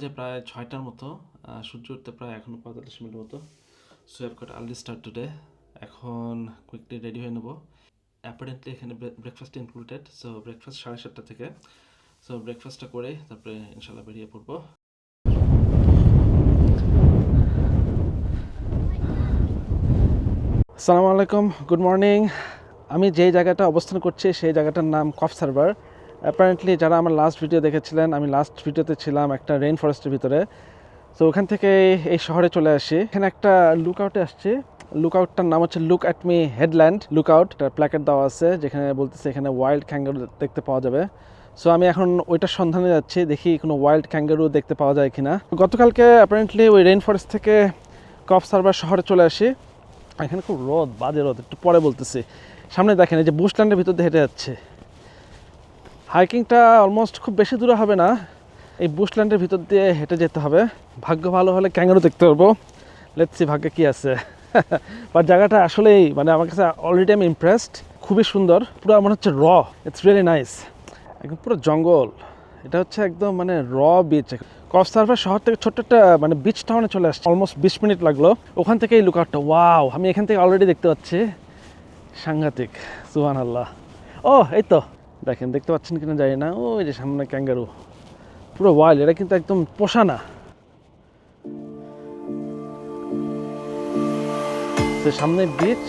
বাজে প্রায় ছয়টার মতো সূর্য উঠতে প্রায় এখনও পঁয়তাল্লিশ মিনিট মতো। So have got early start today এখন কুইকলি রেডি হয়ে নেব। অ্যাপারেন্টলি এখানে ব্রেকফাস্ট ইনক্লুডেড সো ব্রেকফাস্ট সাড়ে সাতটা থেকে। সো ব্রেকফাস্টটা করে তারপরে ইনশাল্লাহ বেরিয়ে পড়ব। আসসালামু আলাইকুম গুড মর্নিং আমি যেই জায়গাটা অবস্থান করছি, সেই জায়গাটার নাম কফ সার্ভার। অ্যাপারেন্টলি যারা আমার লাস্ট ভিডিও দেখেছিলেন, আমি লাস্ট ভিডিওতে ছিলাম একটা রেইন ফরেস্টের ভিতরে। তো ওখান থেকে এই শহরে চলে আসি। এখানে একটা লুক আউটে আসছি। লুক আউটটার নাম হচ্ছে look at me headland look out একটা প্ল্যাকেট দেওয়া আছে, যেখানে বলতেছে এখানে ওয়াইল্ড ক্যাঙ্গারু দেখতে পাওয়া যাবে। সো আমি এখন ওইটার সন্ধানে যাচ্ছি, দেখি কোনো ওয়াইল্ড ক্যাঙ্গারু দেখতে পাওয়া যায় কিনা। গতকালকে অ্যাপারেন্টলি ওই রেইন ফরেস্ট থেকে কফ সার্ভার শহরে চলে আসি। এখানে খুব রোদ, বাজে রোদ, একটু পরে বলতেছি। সামনে দেখেন, এই যে বুশল্যান্ডের ভিতর দিয়ে হেঁটে যাচ্ছে। হাইকিংটা অলমোস্ট খুব বেশি দূরে হবে না। এই বুশল্যান্ডের ভিতর দিয়ে হেঁটে যেতে হবে। ভাগ্য ভালো হলে ক্যাঙ্গারু দেখতে পারব। লেটসি ভাগ্যে কী আছে। বাট জায়গাটা আসলেই মানে আমার কাছে অলরেডি আমি ইমপ্রেসড খুবই সুন্দর। পুরো মনে হচ্ছে র ইটস রিয়েলি নাইস একদম পুরো জঙ্গল। এটা হচ্ছে একদম মানে র বিচ কফ সার্ভার শহর থেকে ছোট্ট একটা মানে বিচ টাউনে চলে আসছে। অলমোস্ট বিশ মিনিট লাগল। ওখান থেকে এই লুকআউটটা ওয়াও আমি এখান থেকে অলরেডি দেখতে পাচ্ছি। সাংঘাতিক। সুহান আল্লাহ ও এই তো। দেখেন, দেখতে পাচ্ছেন কিনা জানি না। ওই যে সামনে ক্যাঙ্গারু পুরো ওয়াইল্ড এটা কিন্তু একদম পোষা না সামনে বিচ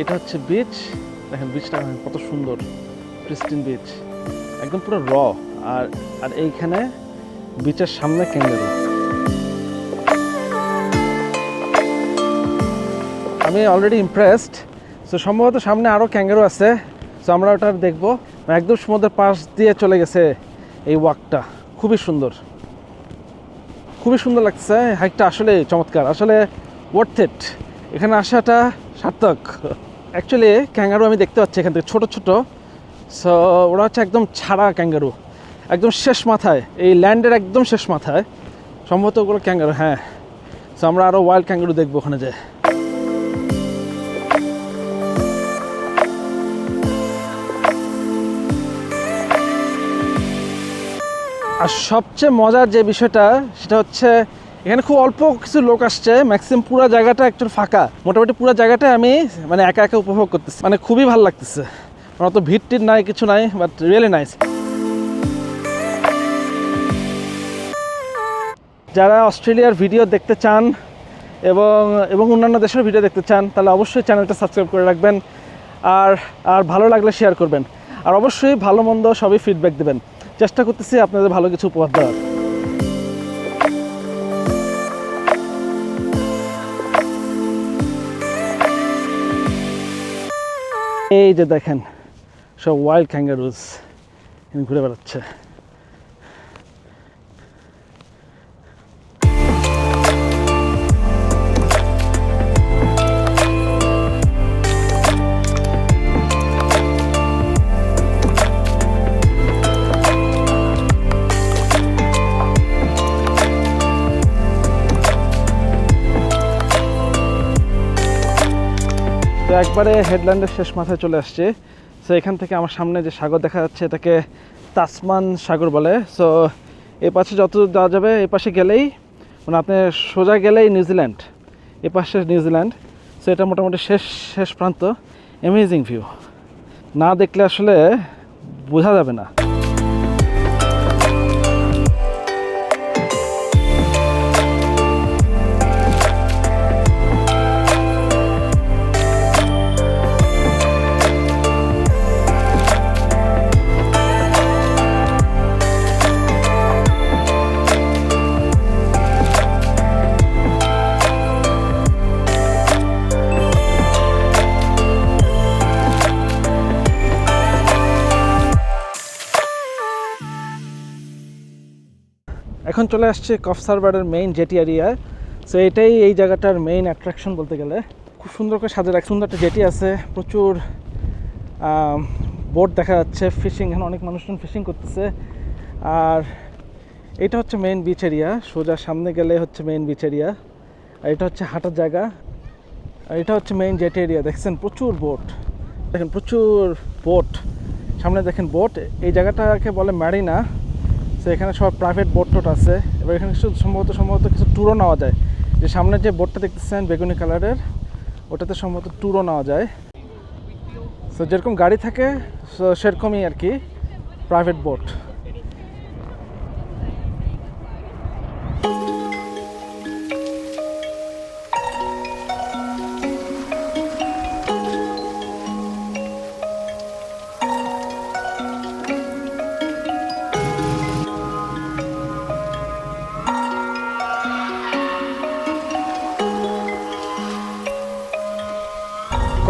এটা হচ্ছে বিচ দেখেন বিচটা কত সুন্দর ক্রিস্টিন বিচ একদম পুরো র আর আর এইখানে বিচের সামনে ক্যাঙ্গারু আমি অলরেডি ইমপ্রেসড সো সম্ভবত সামনে আরও ক্যাঙ্গারু আছে। সো আমরা ওটা দেখব। একদম সমুদ্রের পাশ দিয়ে চলে গেছে এই ওয়াকটা। খুবই সুন্দর। খুবই সুন্দর লাগছে হাইকটা আসলে চমৎকার। আসলে ওয়ার্থ ইট এখানে আসাটা সার্থক। অ্যাকচুয়ালি ক্যাঙ্গারু আমি দেখতে পাচ্ছি এখান থেকে, ছোটো ছোটো। সো ওরা হচ্ছে একদম ছাড়া ক্যাঙ্গারু একদম শেষ মাথায়। এই ল্যান্ডের একদম শেষ মাথায়। সম্ভবত ওগুলো ক্যাঙ্গারু হ্যাঁ। সো আমরা আরও ওয়াইল্ড ক্যাঙ্গারু দেখব ওখানে যে আর সবচেয়ে মজার যে বিষয়টা, সেটা হচ্ছে এখানে খুব অল্প কিছু লোক আসছে ম্যাক্সিমাম পুরো জায়গাটা একটু ফাঁকা। মোটামুটি পুরো জায়গাটা আমি মানে একা একা উপভোগ করতেছি। মানে খুবই ভালো লাগতেছে। আমার অত ভিড় টির নাই, কিছু নাই বাট রিয়েলি নাইস যারা অস্ট্রেলিয়ার ভিডিও দেখতে চান এবং এবং অন্যান্য দেশের ভিডিও দেখতে চান, তাহলে অবশ্যই চ্যানেলটা সাবস্ক্রাইব করে রাখবেন। আর আর ভালো লাগলে শেয়ার করবেন। আর অবশ্যই ভালো মন্দ সবই ফিডব্যাক দেবেন। চেষ্টা করতেছি আপনাদের ভালো কিছু উপহার দেওয়ার। এই যে দেখেন, সব ওয়াইল্ড ক্যাঙ্গারুজ ঘুরে বেড়াচ্ছে। তো একবারে হেডল্যান্ডের শেষ মাথায় চলে আসছে। সো এখান থেকে আমার সামনে যে সাগর দেখা যাচ্ছে, এটাকে তাসমান সাগর বলে। সো এ পাশে যত যাওয়া যাবে, এ পাশে গেলেই মানে আপনি সোজা গেলেই নিউজিল্যান্ড এ পাশে নিউজিল্যান্ড সো এটা মোটামুটি শেষ শেষ প্রান্ত। অ্যামেজিং ভিউ না দেখলে আসলে বোঝা যাবে না। এখন চলে আসছে কফ সার্ভারের মেইন জেটি এরিয়ায় সো এটাই এই জায়গাটার মেইন অ্যাট্রাকশন বলতে গেলে। খুব সুন্দর করে সাজে রাখ সুন্দর একটা জেটি আছে। প্রচুর বোট দেখা যাচ্ছে ফিশিং এখানে অনেক মানুষজন ফিশিং করতেছে। আর এটা হচ্ছে মেইন বিচ এরিয়া সোজা সামনে গেলে হচ্ছে মেইন বিচ এরিয়া আর এটা হচ্ছে হাঁটার জায়গা। আর এটা হচ্ছে মেইন জেটি এরিয়া দেখছেন? প্রচুর বোট দেখেন, প্রচুর বোট সামনে দেখেন বোট এই জায়গাটাকে বলে ম্যারিনা তো এখানে সব প্রাইভেট বোট টোট আছে। এবার এখানে কিছু সম্ভবত সম্ভবত কিছু ট্যুরও নেওয়া যায়। যে সামনে যে বোটটা দেখতেছেন, বেগুনি কালারের ওটাতে সম্ভবত ট্যুরও নেওয়া যায়। সো যেরকম গাড়ি থাকে সেরকমই আর কি প্রাইভেট বোট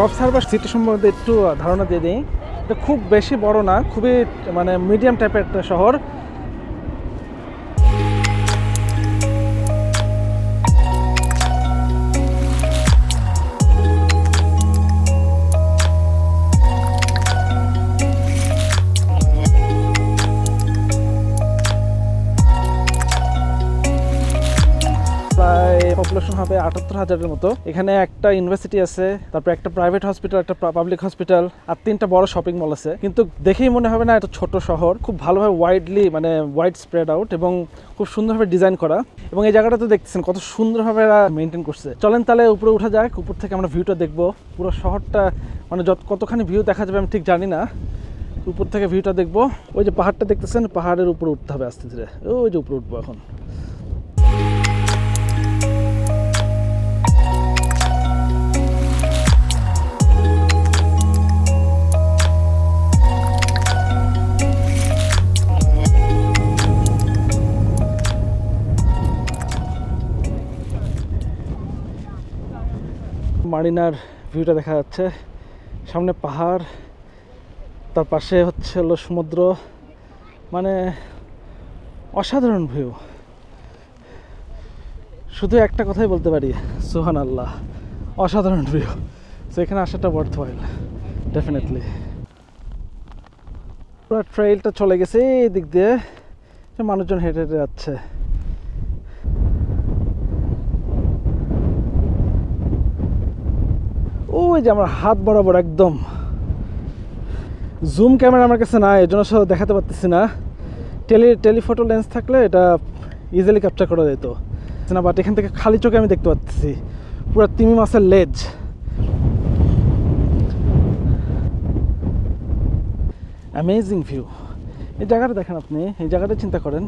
কফ সার্ভার সিটি সম্বন্ধে একটু ধারণা দিয়ে দিই। এটা খুব বেশি বড় না, খুবই মানে মিডিয়াম টাইপের একটা শহর। পপুলেশন হবে আটাত্তর হাজারের মতো। এখানে একটা ইউনিভার্সিটি আছে, তারপর একটা প্রাইভেট হসপিটাল একটা পাবলিক হসপিটাল আর তিনটা বড় শপিং মল আছে। কিন্তু দেখেই মনে হবে না, এটা ছোট শহর। খুব ভালোভাবে ওয়াইডলি মানে ওয়াইড স্প্রেড আউট এবং খুব সুন্দরভাবে ডিজাইন করা। এবং এই জায়গাটা তো দেখতেছেন কত সুন্দরভাবে এরা মেনটেন করছে। চলেন তাহলে উপরে উঠা যাক, উপর থেকে আমরা ভিউটা দেখব। পুরো শহরটা মানে যত কতখানি ভিউ দেখা যাবে আমি ঠিক জানি না। উপর থেকে ভিউটা দেখব। ওই যে পাহাড়টা দেখতেছেন, পাহাড়ের উপরে উঠতে হবে আস্তে ধীরে। ওই যে উপরে উঠবো এখন। মারিনার ভিউটা দেখা যাচ্ছে। সামনে পাহাড়, তার পাশে হচ্ছে হলো সমুদ্র। মানে অসাধারণ ভিউ। শুধু একটা কথাই বলতে পারি সুহান আল্লাহ অসাধারণ ভিউ। তো এখানে আসাটা ওয়ার্থ ওয়াইল ডেফিনেটলি পুরো ট্রেইলটা চলে গেছে, এই দিক দিয়ে। মানুষজন হেঁটে হেঁটে যাচ্ছে ওই যে আমার হাত বরাবর একদম জুম ক্যামেরা আমার কাছে না এর জন্য সব দেখাতে পারতেছি না। টেলি, টেলিফটো লেন্স থাকলে এটা ইজিলি ক্যাপচার করা যেত। না বাট এখান থেকে খালি চোখে আমি দেখতে পাচ্ছি পুরো তিমি মাছের লেজ। অ্যামেজিং ভিউ এই জায়গাটা দেখেন আপনি, এই জায়গাটা চিন্তা করেন,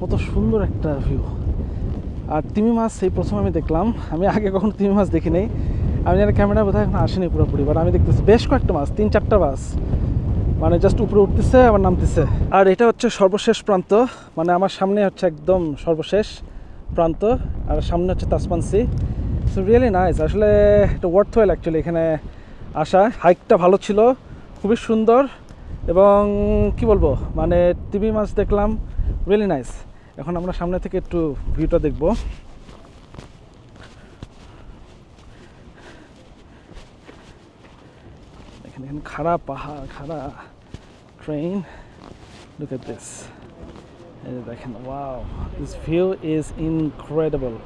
কত সুন্দর একটা ভিউ আর তিমি মাছ, এই প্রথম আমি দেখলাম। আমি আগে কখনো তিমি মাছ দেখি নাই। আমি জানি ক্যামেরা বোধহয় এখন আসেনি পুরোপুরি বাট আমি দেখতেছি বেশ কয়েকটা মাছ তিন, চারটা মাছ মানে জাস্ট উপরে উঠতেছে, আবার নামতেছে। আর এটা হচ্ছে সর্বশেষ প্রান্ত মানে আমার সামনে হচ্ছে একদম সর্বশেষ প্রান্ত, আর সামনে হচ্ছে তাসমানসি সো। রিয়েলি নাইস আসলে এটা ওয়ার্থ ওয়েল অ্যাকচুয়ালি এখানে আসা। হাইকটা ভালো ছিল, খুবই সুন্দর, এবং কি বলব মানে টিভি মাছ দেখলাম রিয়েলি নাইস এখন আমরা সামনে থেকে একটু ভিউটা দেখব। and Khara Pahar, Khara train. Look at this. And I can, wow, this view is incredible.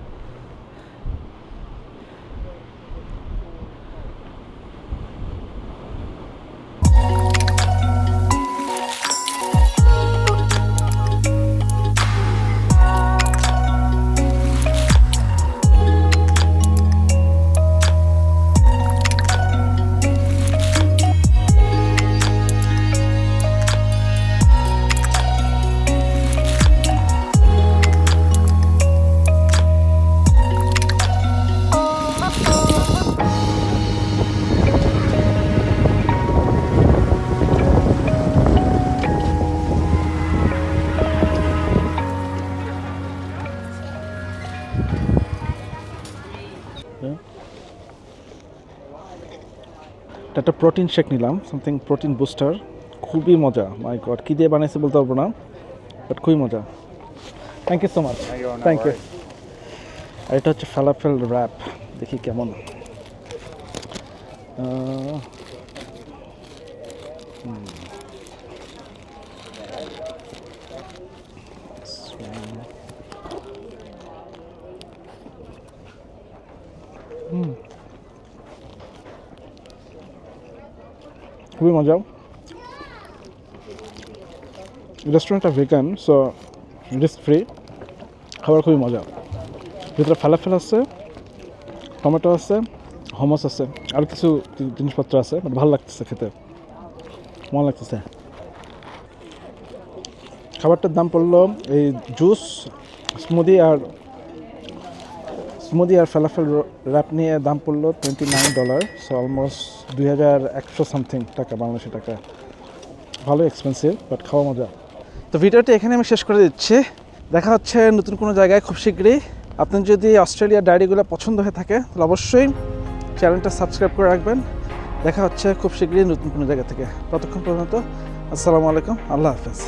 একটা প্রোটিন শেক নিলাম সামথিং প্রোটিন বুস্টার খুবই মজা মাই গড কী দিয়ে বানাইছে বলতে পারব না বাট খুবই মজা। Thank you so much thank you আর এটা হচ্ছে ফালাফেল র্যাপ দেখি কেমন। হুম। খুবই মজা রেস্টুরেন্টটা ভেগান সো রিস্ক ফ্রি খাবার খুবই মজা ভিতরে ফালাফেল আছে, টমেটো আছে হমস আছে, আর কিছু জিনিসপত্র আছে বাট ভালো লাগতেছে খেতে। মজা লাগতেছে। খাবারটার দাম পড়ল এই জুস স্মুদি আর স্মুদি আর ফেলাফেল র্যাপ নিয়ে দাম পড়ল twenty nine dollar so almost দুই হাজার একশো সামথিং টাকা, বাংলাদেশি টাকা। ভালো এক্সপেন্সিভ বাট খাওয়া মজা। তো ভিডিওটি এখানে আমি শেষ করে দিচ্ছি। দেখা হচ্ছে নতুন কোনো জায়গায় খুব শীঘ্রই। আপনার যদি অস্ট্রেলিয়ার ডায়েরিগুলো পছন্দ হয়ে থাকে, তাহলে অবশ্যই চ্যানেলটা সাবস্ক্রাইব করে রাখবেন। দেখা হচ্ছে খুব শীঘ্রই নতুন কোনো জায়গা থেকে। ততক্ষণ পর্যন্ত, আসসালামু আলাইকুম, আল্লাহ হাফেজ।